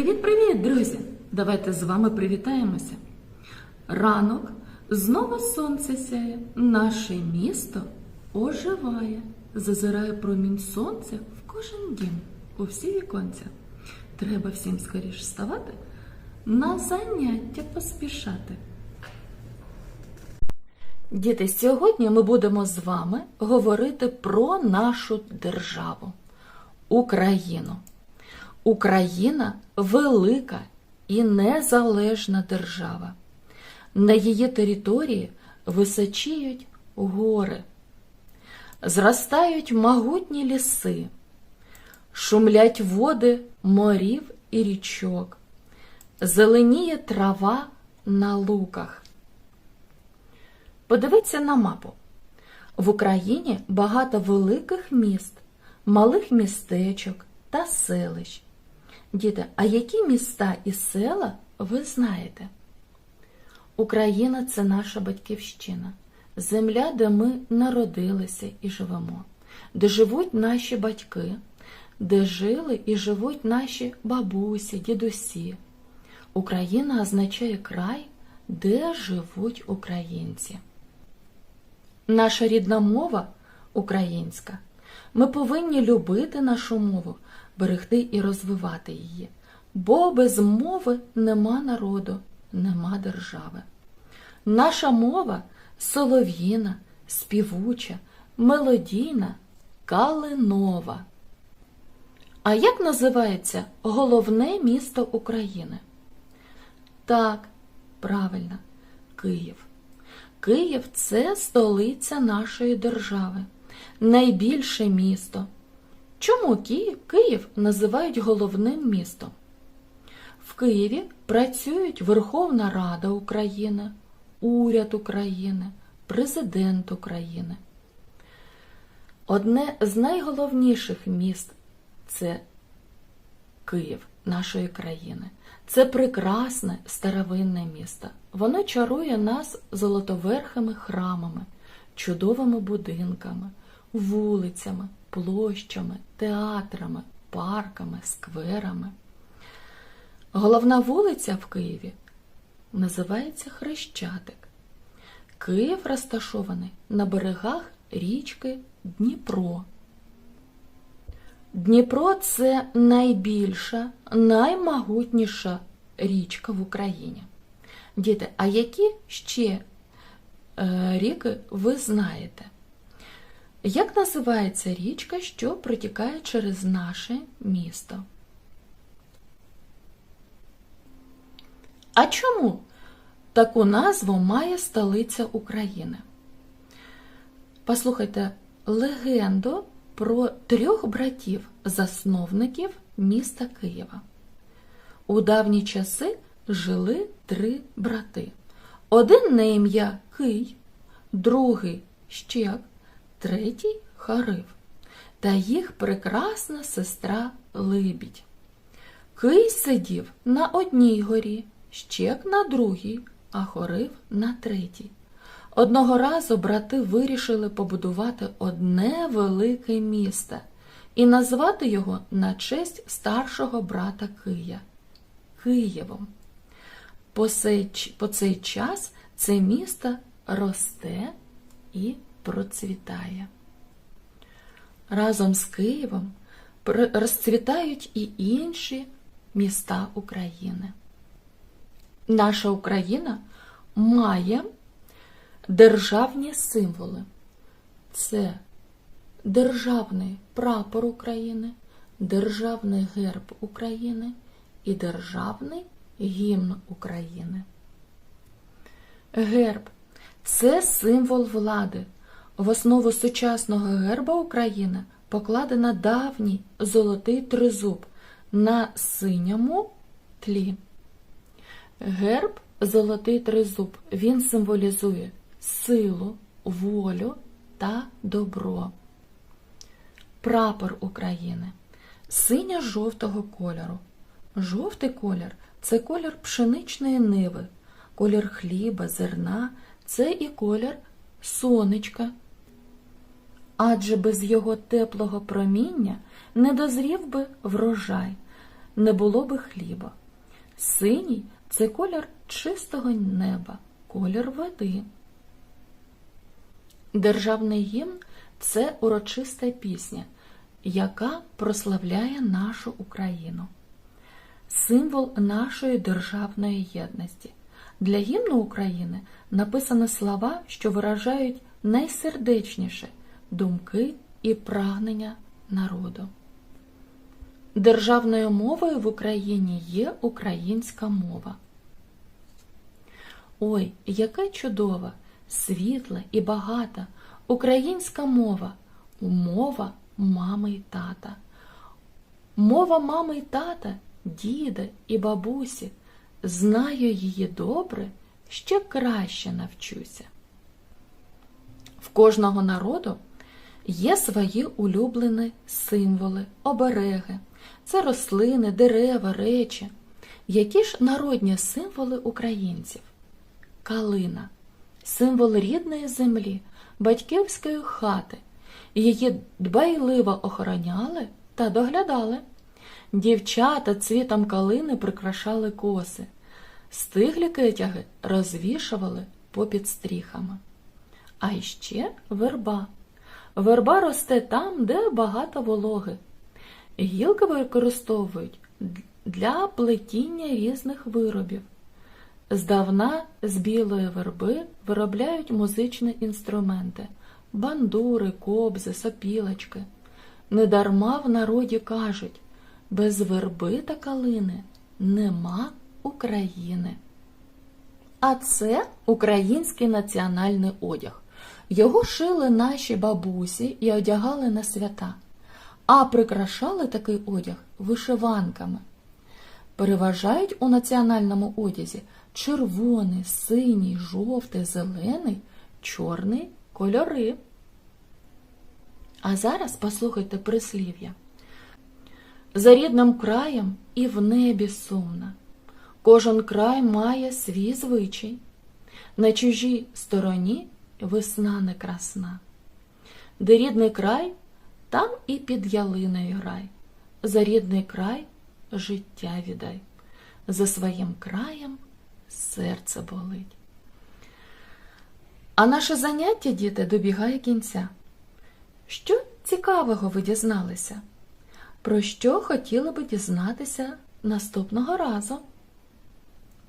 Привіт-привіт, друзі! Давайте з вами привітаємося. Ранок знову сонце сяє, наше місто оживає, зазирає промінь сонця в кожен дім, у всі віконця. Треба всім скоріш вставати, на заняття поспішати. Діти, сьогодні ми будемо з вами говорити про нашу державу Україну. Україна велика і незалежна держава. На її території височіють гори, зростають могутні ліси, шумлять води морів і річок, зеленіє трава на луках. Подивіться на мапу. В Україні багато великих міст, малих містечок та селищ. Діти, а які міста і села ви знаєте? Україна це наша батьківщина, земля, де ми народилися і живемо, де живуть наші батьки, де жили і живуть наші бабусі, дідусі. Україна означає край, де живуть українці. Наша рідна мова українська. Ми повинні любити нашу мову, берегти і розвивати її, бо без мови нема народу, нема держави. Наша мова солов'їна, співуча, мелодійна, калинова. А як називається головне місто України? Так, правильно, Київ. Київ це столиця нашої держави, найбільше місто. Чому Київ називають головним містом? В Києві працюють Верховна Рада України, Уряд України, Президент України. Одне з найголовніших міст це Київ нашої країни. Це прекрасне старовинне місто. Воно чарує нас золотоверхими храмами, чудовими будинками, вулицями, площами, театрами, парками, скверами. Головна вулиця в Києві називається Хрещатик. Київ розташований на берегах річки Дніпро. Дніпро це найбільша, наймогутніша річка в Україні. Діти, а які ще е, ріки ви знаєте? Як називається річка, що протікає через наше місто? А чому таку назву має столиця України? Послухайте легенду про трьох братів-засновників міста Києва. У давні часи жили три брати. Один на ім'я Кий, другий Щек, третій Харив та їх прекрасна сестра Либідь. Кий сидів на одній горі, Щек на другій, а Хорив на третій. Одного разу брати вирішили побудувати одне велике місто і назвати його на честь старшого брата Кия Києвом. По цей, по цей час це місто росте і процвітає. Разом з Києвом розцвітають і інші міста України. Наша Україна має державні символи. Це державний прапор України, державний герб України і державний гімн України. Герб це символ влади. В основу сучасного герба України покладено давній золотий тризуб на синьому тлі. Герб золотий тризуб. Він символізує силу, волю та добро. Прапор України синьо-жовтого кольору. Жовтий колір це колір пшеничної ниви, колір хліба, зерна, це і колір сонечка. Адже без його теплого проміння не дозрів би врожай, не було би хліба. Синій це колір чистого неба, колір води. Державний гімн це урочиста пісня, яка прославляє нашу Україну, символ нашої державної єдності. Для гімну України написано слова, що виражають найсердечніше думки і прагнення народу. Державною мовою в Україні є українська мова. Ой, яка чудова, світла і багата українська мова, мова мами й тата. Мова мами й тата, діда і бабусі. Знаю її добре, ще краще навчуся. В кожного народу є свої улюблені символи, обереги. Це рослини, дерева, речі. Які ж народні символи українців? Калина символ рідної землі, батьківської хати. Її дбайливо охороняли та доглядали. Дівчата цвітом калини прикрашали коси, стиглі китяги розвішували попід стріхами. А іще верба. Верба росте там, де багато вологи. Гілки використовують для плетіння різних виробів. Здавна з білої верби виробляють музичні інструменти бандури, кобзи, сопілочки. Недарма в народі кажуть без верби та калини нема України. А це український національний одяг. Його шили наші бабусі і одягали на свята, а прикрашали такий одяг вишиванками. Переважають у національному одязі червоний, синій, жовтий, зелений, чорний кольори. А зараз послухайте прислів'я. За рідним краєм і в небі сумна. Кожен край має свій звичай. На чужій стороні весна не красна. Де рідний край, там і під ялиною грай. За рідний край життя віддай. За своїм краєм серце болить. А наше заняття, діти, добігає кінця. Що цікавого ви дізналися? Про що хотіли би дізнатися наступного разу?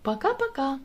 Пока-пока!